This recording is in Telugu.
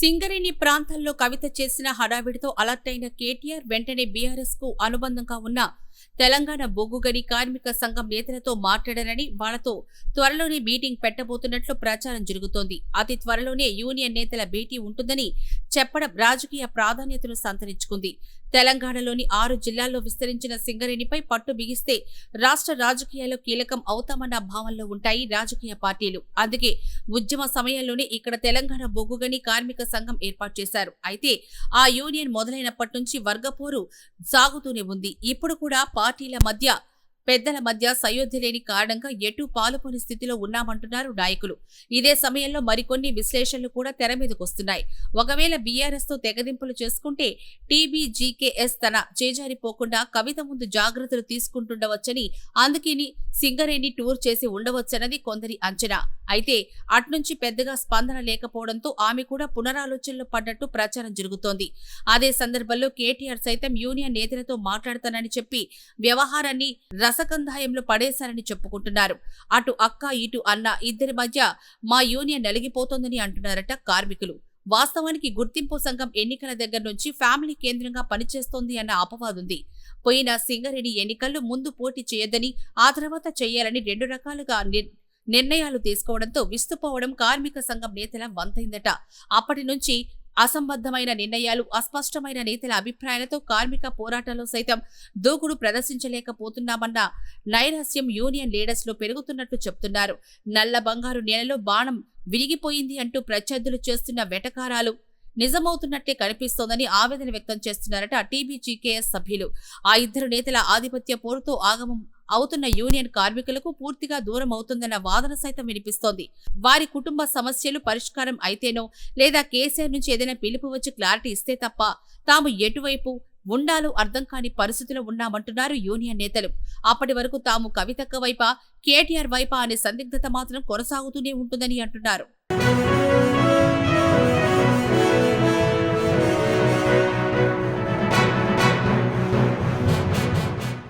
సింగరేణి ప్రాంతాల్లో కవిత చేసిన హడావిడితో అలర్ట్ అయిన కేటీఆర్ వెంటనే బీఆర్ఎస్కు అనుబంధంగా ఉన్న తెలంగాణ బొగ్గుగని కార్మిక సంఘం నేతలతో మాట్లాడారని వాళ్ళతో త్వరలోనే మీటింగ్ పెట్టబోతున్నట్లు ప్రచారం జరుగుతోంది. అతి త్వరలోనే యూనియన్ నేతల భేటీ ఉంటుందని చెప్పడం రాజకీయ ప్రాధాన్యతను సంతరించుకుంది. తెలంగాణలోని ఆరు జిల్లాల్లో విస్తరించిన సింగరేణిపై పట్టు బిగిస్తే రాష్ట్ర రాజకీయాల్లో కీలకం అవుతామన్న భావనలో ఉంటాయి రాజకీయ పార్టీలు. అందుకే ఉద్యమ సమయంలోనే ఇక్కడ తెలంగాణ బొగ్గుగని కార్మిక సంఘం ఏర్పాటు చేశారు. అయితే ఆ యూనియన్ మొదలైనప్పటి నుంచి వర్గపోరు సాగుతూనే ఉంది. ఇప్పుడు కూడా పార్టీల మధ్య పెద్దల మధ్య సయోధ్య లేని కారణంగా ఎటు పాలుపోని స్థితిలో ఉన్నామంటున్నారు నాయకులు. ఇదే సమయంలో మరికొన్ని విశ్లేషణలు కూడా తెర మీదకొస్తున్నాయి ఒకవేళ బీఆర్ఎస్తో తెగదింపులు చేసుకుంటే టీబీజీకేఎస్ తన చేజారిపోకుండా కవిత ముందు జాగ్రత్తలు తీసుకుంటుండవచ్చని అందుకని సింగరేణి టూర్ చేసి ఉండవచ్చన్నది కొందరి అంచనా. అయితే అట్నుంచి పెద్దగా స్పందన లేకపోవడంతో ఆమె కూడా పునరాలోచనలో పడ్డట్టు ప్రచారం జరుగుతోంది. అదే సందర్భంలో కేటీఆర్ సైతం యూనియన్ నేతలతో మాట్లాడతానని చెప్పి వ్యవహారాన్ని రసకందాయంలో పడేశారని చెప్పుకుంటున్నారు. అటు అక్క ఇటు అన్న ఇద్దరి మధ్య మా యూనియన్ నలిగిపోతోందని అంటున్నారట కార్మికులు. వాస్తవానికి గుర్తింపు సంఘం ఎన్నికల దగ్గర నుంచి ఫ్యామిలీ కేంద్రంగా పనిచేస్తోంది అన్న అపవాదుంది. పోయిన సింగరేణి ఎన్నికల్లో ముందు పోటీ చేయొద్దని ఆ తర్వాత చేయాలని రెండు రకాలుగా నిర్ణయాలు తీసుకోవడంతో విస్తుపోవడం కార్మిక సంఘం నేతల వంతైందట. అప్పటి నుంచి అసంబద్ధమైన నిర్ణయాలు అస్పష్టమైన నేతల అభిప్రాయాలతో కార్మిక పోరాటంలో సైతం దూకుడు ప్రదర్శించలేకపోతున్నామన్న నైరాస్యం యూనియన్ లీడర్స్లో పెరుగుతున్నట్లు చెప్తున్నారు. నల్ల బంగారు నేలలో బాణం విరిగిపోయింది అంటూ ప్రత్యర్థులు చేస్తున్న వెటకారాలు నిజమవుతున్నట్టే కనిపిస్తోందని ఆవేదన వ్యక్తం చేస్తున్నారట టీబీజీకేఎస్ సభ్యులు. ఆ ఇద్దరు నేతల ఆధిపత్య పోరుతో ఆగమం అవుతున్న యూనియన్ కార్మికులకు పూర్తిగా దూరం అవుతుందన్న వాదన సైతం వినిపిస్తోంది. వారి కుటుంబ సమస్యలు పరిష్కారం అయితేనో లేదా కేసీఆర్ నుంచి ఏదైనా పిలుపు వచ్చి క్లారిటీ ఇస్తే తప్ప తాము ఎటువైపు ఉండాలో అర్థం కాని పరిస్థితిలో ఉన్నామంటున్నారు యూనియన్ నేతలు. అప్పటి వరకు తాము కవితక్క వైపా కేటీఆర్ వైపా అనే సందిగ్ధత మాత్రం కొనసాగుతూనే ఉంటుందని అంటున్నారు.